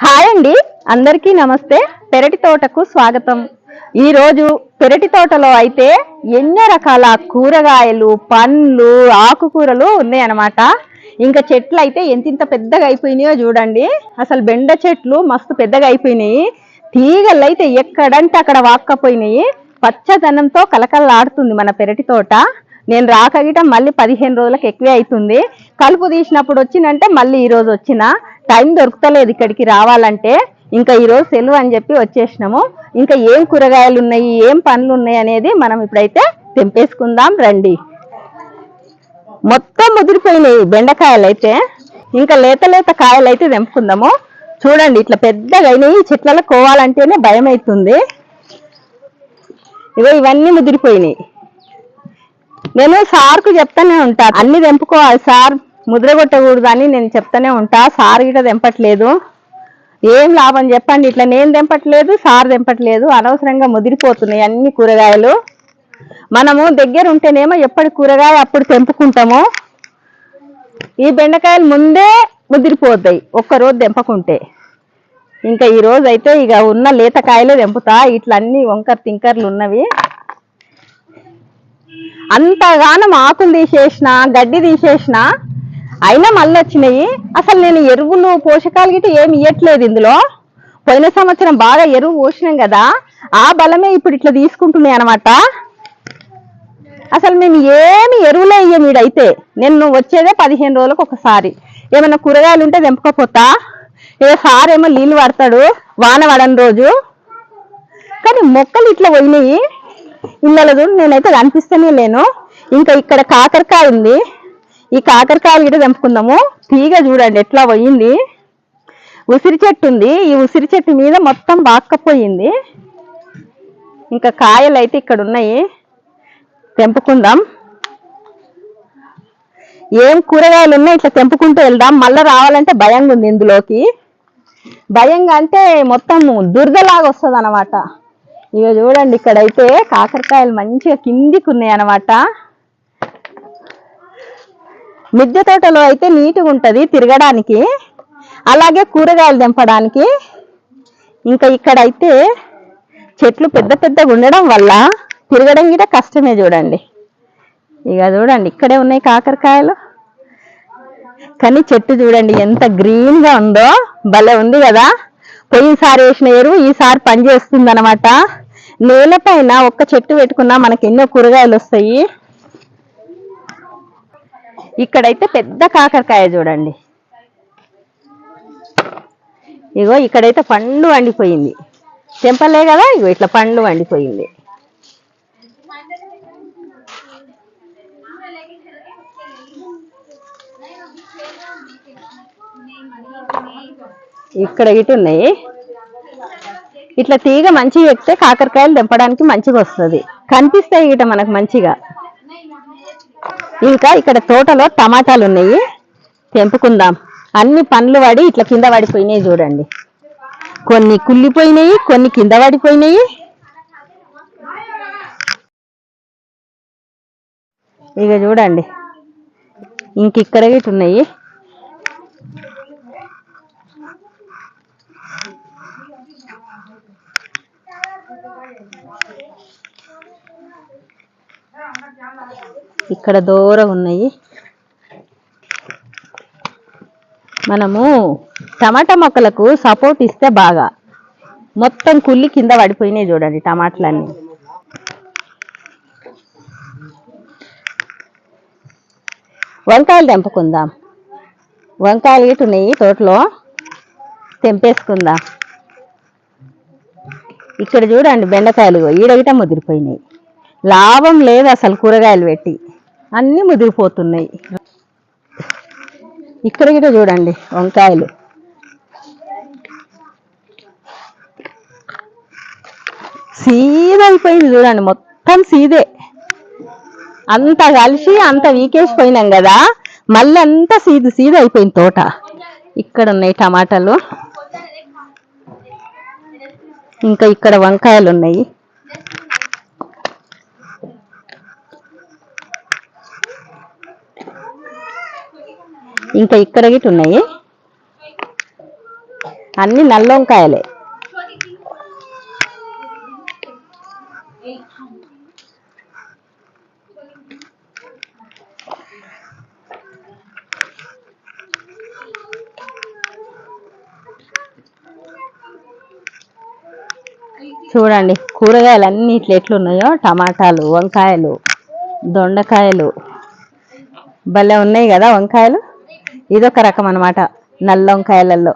Hi అండి. అందరికీ నమస్తే. పెరటి తోటకు స్వాగతం. ఈరోజు పెరటి తోటలో అయితే ఎన్నో రకాల కూరగాయలు పండ్లు ఆకుకూరలు ఉన్నాయన్నమాట. ఇంకా చెట్లు అయితే ఎంతింత పెద్దగా అయిపోయినాయో చూడండి. అసలు బెండ చెట్లు మస్తు పెద్దగా అయిపోయినాయి. తీగలు అయితే ఎక్కడంటే అక్కడ వాక్కపోయినాయి. పచ్చదనంతో కలకలలాడుతుంది మన పెరటి తోట. నేను రాకగిట మళ్ళీ పదిహేను రోజులకు ఎక్కువే అవుతుంది. కలుపు తీసినప్పుడు వచ్చినంటే మళ్ళీ ఈరోజు వచ్చిన. టైం దొరుకుతలేదు ఇక్కడికి రావాలంటే. ఇంకా ఈరోజు సెలవు అని చెప్పి వచ్చేసినాము. ఇంకా ఏం కూరగాయలు ఉన్నాయి ఏం పండ్లు ఉన్నాయి అనేది మనం ఇప్పుడైతే తెంపేసుకుందాం రండి. మొత్తం ముదిరిపోయినాయి బెండకాయలు అయితే. ఇంకా లేత లేత కాయలు అయితే తెంపుకుందాము. చూడండి ఇట్లా పెద్దగా అయినాయి. చెట్లలో కోవాలంటేనే భయం అవుతుంది. ఇవో ఇవన్నీ ముదిరిపోయినాయి. నేను సార్కు చెప్తానే ఉంటా అన్ని తెంపుకోవాలి సార్. ముద్రగొట్టకూడదు అని నేను చెప్తానే ఉంటా. సార్ గిట తెంపట్లేదు. ఏం లాభం చెప్పండి. ఇట్లా నేను తెంపట్లేదు సార్ తెంపట్లేదు. అనవసరంగా ముదిరిపోతున్నాయి అన్ని కూరగాయలు. మనము దగ్గర ఉంటేనేమో ఎప్పటి కూరగాయ అప్పుడు తెంపుకుంటాము. ఈ బెండకాయలు ముందే ముదిరిపోతాయి ఒక్క రోజు తెంపకుంటే. ఇంకా ఈ రోజు అయితే ఇక ఉన్న లేతకాయలే తెంపుతా. ఇట్లా అన్ని వంకర తింకర్లు ఉన్నవి. అంతగానం ఆకులు తీసేసిన గడ్డి తీసేసిన అయినా మళ్ళీ వచ్చినాయి. అసలు నేను ఎరువులు పోషకాలు గిట్ట ఏమి ఇయ్యట్లేదు ఇందులో. పోయిన సంవత్సరం బాగా ఎరువు పోసినాం కదా. ఆ బలమే ఇప్పుడు ఇట్లా తీసుకుంటున్నాయి అనమాట అసలు మేము ఏమి ఎరువులే ఇయ్యం ఈడైతే. నేను వచ్చేదే పదిహేను రోజులకు ఒకసారి. ఏమైనా కూరగాయలు ఉంటే తెంపకపోతా. ఏ సార్ ఏమో నీళ్ళు పడతాడు వాన పడని రోజు. కానీ మొక్కలు ఇట్లా పోయినాయి. ఇళ్ళలో చూడు నేనైతే కనిపిస్తూనే లేను. ఇంకా ఇక్కడ కాకరకాయ ఉంది. ఈ కాకరకాయలు గిట్ట తెంపుకుందాము. తీగ చూడండి ఎట్లా పోయింది. ఉసిరి చెట్టు ఉంది. ఈ ఉసిరి చెట్టు మీద మొత్తం బాక్కపోయింది. ఇంకా కాయలు అయితే ఇక్కడ ఉన్నాయి. తెంపుకుందాం. ఏం కూరగాయలు ఉన్నాయి? ఇట్లా తెంపుకుంటూ వెళ్దాం. మళ్ళీ రావాలంటే భయంగా ఉంది ఇందులోకి. భయంగా అంటే మొత్తం దురదలాగా వస్తుంది అనమాట ఇక చూడండి ఇక్కడైతే కాకరకాయలు మంచిగా కిందికి ఉన్నాయి అనమాట మిద్దె తోటలో అయితే నీట్గా ఉంటుంది తిరగడానికి అలాగే కూరగాయలు తెంపడానికి. ఇంకా ఇక్కడైతే చెట్లు పెద్ద పెద్దగా ఉండడం వల్ల తిరగడం కూడా కష్టమే చూడండి. ఇక చూడండి ఇక్కడే ఉన్నాయి కాకరకాయలు. కానీ చెట్టు చూడండి ఎంత గ్రీన్గా ఉందో భలే ఉంది కదా. పోయినసారి వేసిన ఎరువు ఈసారి పని చేస్తుంది అనమాట నేలపైన ఒక్క చెట్టు పెట్టుకున్నా మనకి ఎన్నో కూరగాయలు వస్తాయి. ఇక్కడైతే పెద్ద కాకరకాయ చూడండి. ఇగో ఇక్కడైతే పండు వండిపోయింది. తెంపలే కదా? ఇగో ఇట్లా పండు వండిపోయింది. ఇక్కడ ఇటు ఉన్నాయి. ఇట్లా తీగ మంచిగా ఎక్కితే కాకరకాయలు తెంపడానికి మంచిగా వస్తుంది. కనిపిస్తాయి ఇట మనకు మంచిగా. ఇంకా ఇక్కడ తోటలో టమాటాలు ఉన్నాయి తెంపుకుందాం. అన్ని పండ్లు పడి ఇట్లా కింద పడిపోయినాయి చూడండి. కొన్ని కుళ్ళిపోయినాయి కొన్ని కింద పడిపోయినాయి. ఇక చూడండి. ఇంక ఇక్కడ ఉన్నాయి ఇక్కడ దూరం ఉన్నాయి. మనము టమాటా మొక్కలకు సపోర్ట్ ఇస్తే బాగా. మొత్తం కుళ్ళి కింద పడిపోయినాయి చూడండి టమాటాలన్నీ. వంకాయలు తెంపుకుందాం. వంకాయలు ఇటు ఉన్నాయి తోటలో. తెంపేసుకుందాం. ఇక్కడ చూడండి బెండకాయలు ఈడగిట ముదిరిపోయినాయి. లాభం లేదు అసలు కూరగాయలు పెట్టి. అన్నీ ముదిరిపోతున్నాయి. ఇక్కడ కూడా చూడండి వంకాయలు. సీద అయిపోయింది చూడండి మొత్తం సీదే. అంత కలిసి అంత వీకేసిపోయినాం కదా మళ్ళీ అంతా సీదు సీద అయిపోయింది తోట. ఇక్కడ ఉన్నాయి టమాటాలు. ఇంకా ఇక్కడ వంకాయలు ఉన్నాయి. ఇంకా ఇక్కడ గిట్ ఉన్నాయి. అన్ని నల్ల వంకాయలే చూడండి కూరగాయలు అన్ని ఇట్లా ఎట్లున్నాయో? టమాటాలు వంకాయలు దొండకాయలు. భలే ఉన్నాయి కదా వంకాయలు? ఇదొక రకం అనమాట నల్ల వంకాయలలో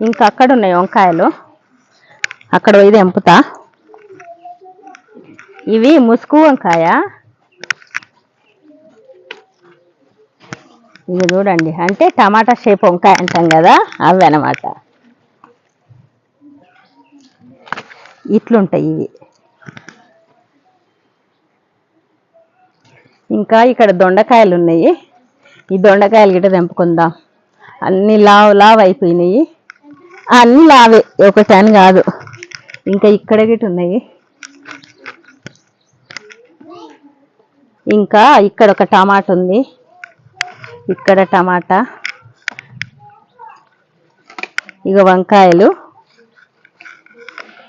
ఇంకా అక్కడ ఉన్నాయి వంకాయలు. అక్కడ ఇది ఎంపుతా. ఇవి ముసుగు వంకాయ. ఇది చూడండి అంటే టమాటా షేప్ వంకాయ అంటాం కదా అవి అన్నమాట. ఇట్లుంటాయి ఇవి. ఇంకా ఇక్కడ దొండకాయలు ఉన్నాయి ఈ దొండకాయలు గిట్ట తెంపుకుందాం. అన్ని లావు లావు అయిపోయినాయి. అన్ని లావే ఒకటి అని కాదు. ఇంకా ఇక్కడ గిట్ట ఉన్నాయి. ఇంకా ఇక్కడ ఒక టమాటా ఉంది. ఇక్కడ టమాటా. ఇక వంకాయలు.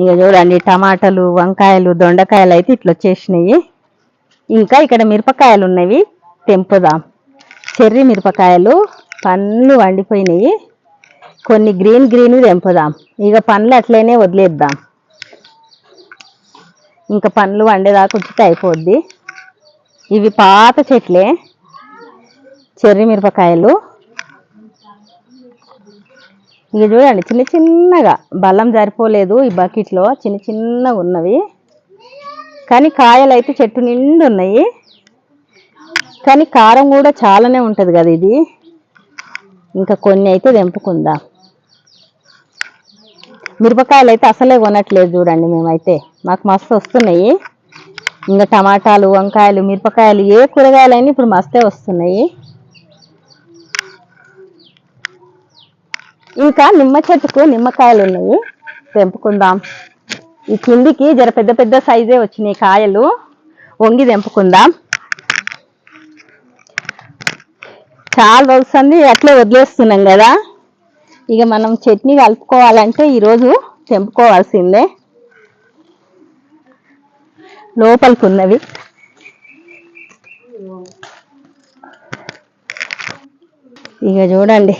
ఇక చూడండి టమాటాలు వంకాయలు దొండకాయలు అయితే ఇట్లా వచ్చేసినాయి. ఇంకా ఇక్కడ మిరపకాయలు ఉన్నవి తెంపుదాం. చెర్రీ మిరపకాయలు పండ్లు వండిపోయినాయి. కొన్ని గ్రీన్ గ్రీన్ తెంపుదాం. ఇక పండ్లు అట్లనే వదిలేద్దాం. ఇంకా పండ్లు వండేదాకా ఉంచితే అయిపోద్ది. ఇవి పాత చెట్లే. చెర్రీ మిరపకాయలు. ఇక చూడండి చిన్న చిన్నగా. బలం సరిపోలేదు ఈ బకెట్లో. చిన్న చిన్నగా ఉన్నవి. కానీ కాయలు అయితే చెట్టు నిండు ఉన్నాయి. కానీ కారం కూడా చాలానే ఉంటుంది కదా ఇది. ఇంకా కొన్ని అయితే తెంపుకుందాం. మిరపకాయలు అయితే అసలే కొనట్లేదు చూడండి మేమైతే. మాకు మస్తు వస్తున్నాయి. ఇంకా టమాటాలు వంకాయలు మిరపకాయలు ఏ కూరగాయలైనా ఇప్పుడు మస్తే వస్తున్నాయి. ఇంకా నిమ్మ చెట్టుకు నిమ్మకాయలు ఉన్నాయి తెంపుకుందాం. ఈ కిందికి జర పెద్ద పెద్ద సైజే వచ్చినాయి కాయలు. వంగి తెంపుకుందాం. చాలా రోజుంది అట్లే వదిలేస్తున్నాం కదా. ఇక మనం చట్నీ కలుపుకోవాలంటే ఈరోజు తెంపుకోవాల్సిందే. లోపలికి ఉన్నవి ఇక చూడండి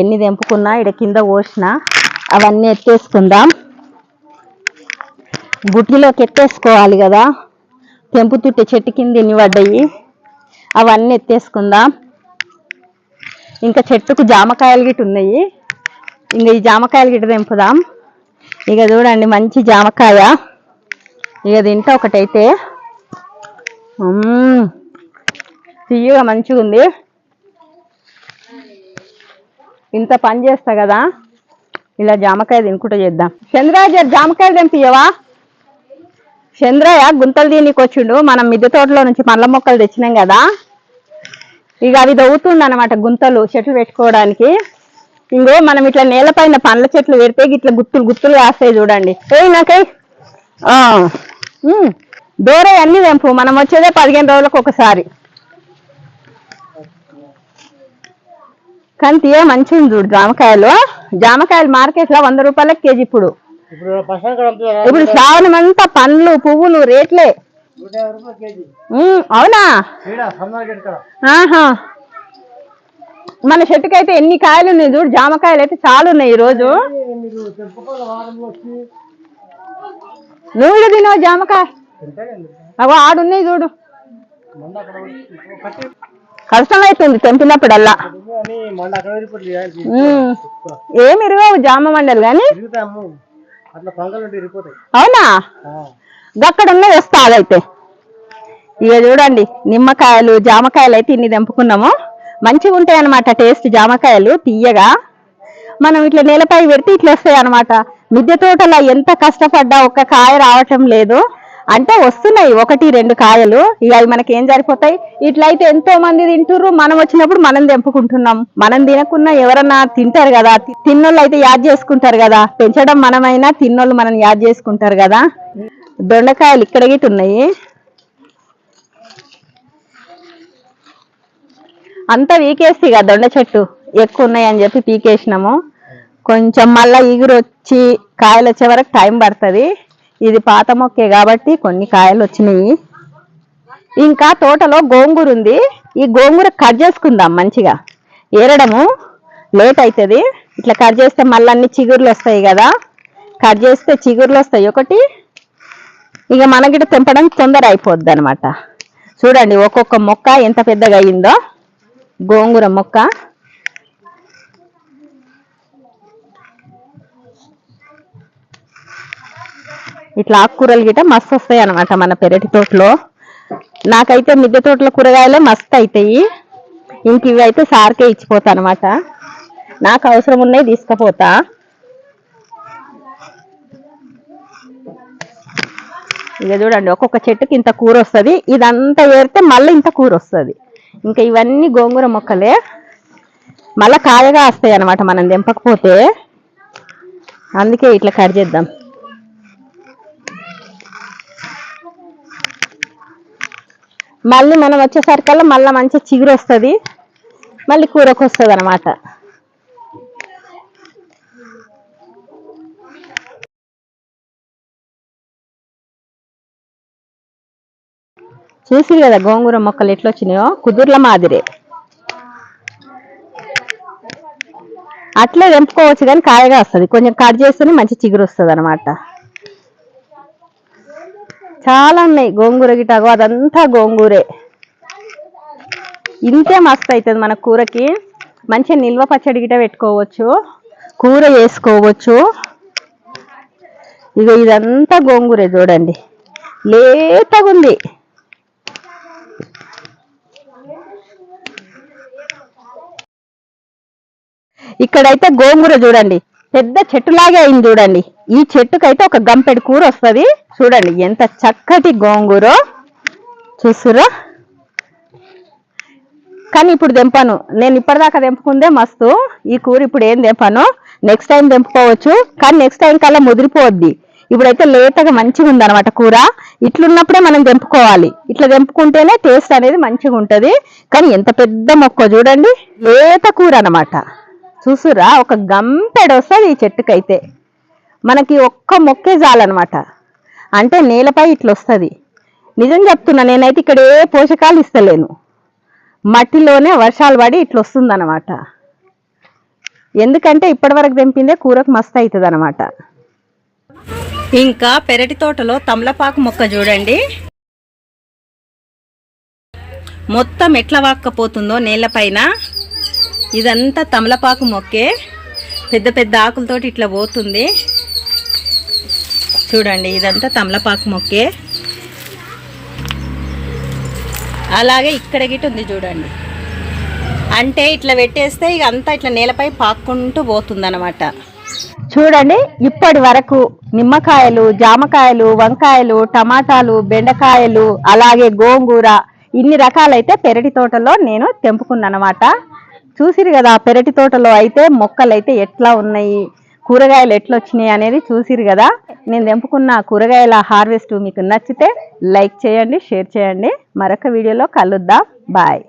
ఎన్ని తెంపుకున్నా ఇక్కడ కింద పోసిన అవన్నీ ఎత్తేసుకుందాం. బుట్టిలోకి ఎత్తేసుకోవాలి కదా. తెంపుతుంటే చెట్టు కింద ఎన్ని పడ్డాయి? అవన్నీ ఎత్తేసుకుందాం. ఇంకా చెట్టుకు జామకాయలు గిట్ట ఉన్నాయి. ఇంకా ఈ జామకాయలు గిట్ట తెంపుదాం. ఇక చూడండి మంచి జామకాయ. ఇక తింటా ఒకటైతే. తీయగా మంచిగా ఉంది. ఇంత పని చేస్తా కదా. ఇలా జామకాయ తినుకుంటూ చేద్దాం. చంద్రాజర్ జామకాయలు తెంపియవా? చంద్రయ్య గుంతలు దీనికి వచ్చిండు మనం మిద్దె తోటలో నుంచి పండ్ల మొక్కలు తెచ్చినాం కదా. ఇక అవి దవ్వుతుంది అనమాట గుంతలు చెట్లు పెట్టుకోవడానికి. ఇంకో మనం ఇట్లా నేలపైన పండ్ల చెట్లు పెడితే ఇట్లా గుత్తులు గుత్తులు కాస్తాయి చూడండి. ఏ నాకై. దూరే అన్ని తెంపు. మనం వచ్చేదే పదిహేను రోజులకు ఒకసారి. కానీ తీయ మంచిగా చూడు జామకాయలు. జామకాయలు మార్కెట్లో వంద రూపాయలకి కేజీ ఇప్పుడు. ఇప్పుడు శ్రావణం అంతా పండ్లు పువ్వులు రేట్లే. అవునా. ఆహా. మన చెట్టుకైతే ఎన్ని కాయలు ఉన్నాయి చూడు జామకాయలు అయితే చాలా ఉన్నాయి ఈ రోజు నువ్వు తినవు జామకాయ. అగో ఆడున్నాయి చూడు. మంద అక్కడ ఉంది. కట్టి. కష్టం అవుతుంది తెంపినప్పుడల్లా ఏమి ఇరవవు జామ మండలు కానీ? అవునా? ఆ. అక్కడ ఉన్నది వస్తా అదైతే. ఇక చూడండి నిమ్మకాయలు జామకాయలు అయితే ఇన్ని తెంపుకున్నాము. మంచిగా ఉంటాయి అన్నమాట టేస్ట్ జామకాయలు తీయగా మనం ఇట్లా నేలపై పెడితే ఇట్లా వస్తాయి అనమాట మిద్దె తోటలో ఎంత కష్టపడ్డా ఒక్క కాయ రావటం లేదు. అంటే వస్తున్నాయి ఒకటి రెండు కాయలు. ఇక అవి మనకి ఏం సరిపోతాయి? ఇట్లయితే ఎంతో మంది తింటుర్రు. మనం వచ్చినప్పుడు మనం తెంపుకుంటున్నాం. మనం తినకున్నా ఎవరన్నా తింటారు కదా. తిన్నోళ్ళు అయితే యాద్ చేసుకుంటారు కదా. పెంచడం మనమైనా తిన్నోళ్ళు మనం యాద్ చేసుకుంటారు కదా. దొండకాయలు ఇక్కడ గిట్ట ఉన్నాయి. అంతా వీకేసి ఇక దొండ చెట్టు ఎక్కువ ఉన్నాయని చెప్పి పీకేసినాము. కొంచెం మళ్ళా ఈగురు వచ్చి కాయలు వచ్చే వరకు టైం పడుతుంది. ఇది పాత మొక్కే కాబట్టి కొన్ని కాయలు వచ్చినాయి. ఇంకా తోటలో గోంగూర ఉంది. ఈ గోంగూర కట్ చేసుకుందాం మంచిగా. ఏరడము. లేట్ అవుతుంది ఇట్లా కట్ చేస్తే మళ్ళీ అన్ని చిగుర్లు వస్తాయి కదా. కట్ చేస్తే చిగుర్లు వస్తాయి. ఒకటి ఇక మనకిట తెంపడం తొందర అయిపోద్ది అనమాట చూడండి ఒక్కొక్క మొక్క ఎంత పెద్దగా అయిందో. గోంగూర మొక్క. ఇట్లా ఆకుకూరలు గిట మస్తు వస్తాయి అనమాట మన పెరటి తోటలో. నాకైతే మిద్దె తోటలో కూరగాయలే మస్తు అవుతాయి ఇంక ఇవి అయితే సార్కే ఇచ్చిపోతా అనమాట నాకు అవసరం ఉన్నాయి తీసుకుపోతా. ఇక చూడండి ఒక్కొక్క చెట్టుకి ఇంత కూర వస్తుంది ఇదంతా ఏరితే మళ్ళీ ఇంత కూర వస్తుంది ఇంకా ఇవన్నీ గోంగూర మొక్కలే. మళ్ళీ కాయగా వస్తాయి అనమాట మనం తెంపకపోతే. అందుకే ఇట్లా కట్ చేద్దాం. మళ్ళీ మనం వచ్చేసరికల్లా మళ్ళీ మంచి చిగురు వస్తుంది. మళ్ళీ కూరకు వస్తుంది అనమాట చూసి కదా గోంగూర మొక్కలు ఎట్లా వచ్చినాయో కుదుర్ల మాదిరే. అట్లే తెంపుకోవచ్చు కానీ కాయగా వస్తుంది. కొంచెం కట్ చేస్తేనే మంచి చిగురు వస్తుంది అనమాట చాలా ఉన్నాయి. గోంగూర గిటాగో అదంతా గోంగూరే. ఇంతే మస్తు అవుతుంది మన కూరకి. మంచిగా నిల్వ పచ్చడి గిట పెట్టుకోవచ్చు. కూర వేసుకోవచ్చు ఇక ఇదంతా గోంగూరే చూడండి. లేతగుంది. ఇక్కడైతే గోంగూర చూడండి. పెద్ద చెట్టులాగే అయింది చూడండి. ఈ చెట్టుకైతే ఒక గంపెడు కూర వస్తుంది. చూడండి ఎంత చక్కటి గోంగూర. చూసురా కానీ ఇప్పుడు తెంపాను. నేను ఇప్పటిదాకా తెంపుకుందే మస్తు. ఈ కూర ఇప్పుడు ఏం తెంపాను? Next time తెంపుకోవచ్చు. కానీ నెక్స్ట్ టైం కల్లా ముదిరిపోద్ది. ఇప్పుడైతే లేతగా మంచిగా ఉందన్నమాట కూర. ఇట్లున్నప్పుడే మనం తెంపుకోవాలి. ఇట్లా తెంపుకుంటేనే టేస్ట్ అనేది మంచిగా ఉంటుంది కానీ ఎంత పెద్ద మొక్క చూడండి. లేత కూర అనమాట చూసురా ఒక గంపెడు వస్తుంది ఈ చెట్టుకైతే. మనకి ఒక్క మొక్కే చాలన్నమాట అంటే నేలపై ఇట్లా వస్తుంది నిజం చెప్తున్నా నేనైతే ఇక్కడ ఏ పోషకాలు ఇస్తలేను. మట్టిలోనే వర్షాలు పడి ఇట్లా వస్తుందన్నమాట ఎందుకంటే ఇప్పటివరకు తెంపిందే కూరకు మస్తు అవుతుంది అనమాట ఇంకా పెరటి తోటలో తమలపాకు మొక్క చూడండి. మొత్తం ఎట్లా వాక్కపోతుందో నేలపైన. ఇదంతా తమలపాకు మొక్కే పెద్ద పెద్ద ఆకులతోటి ఇట్లా పోతుంది. చూడండి ఇదంతా తమలపాకు మొక్కే. అలాగే ఇక్కడ గిట్ ఉంది చూడండి. అంటే ఇట్లా పెట్టేస్తే ఇక అంతా ఇట్లా నేలపై పాక్కుంటూ పోతుంది చూడండి ఇప్పటి వరకు నిమ్మకాయలు జామకాయలు వంకాయలు టమాటాలు బెండకాయలు అలాగే గోంగూర ఇన్ని రకాలైతే పెరటి తోటలో నేను తెంపుకున్నానమాట చూసిరు కదా పెరటి తోటలో అయితే మొక్కలు అయితే ఎట్లా ఉన్నాయి కూరగాయలు ఎట్లా వచ్చినాయి అనేది చూసిరు కదా. నేను తెంపుకున్న కూరగాయల హార్వెస్ట్ మీకు నచ్చితే లైక్ చేయండి షేర్ చేయండి. మరొక వీడియోలో కలుద్దాం. బాయ్.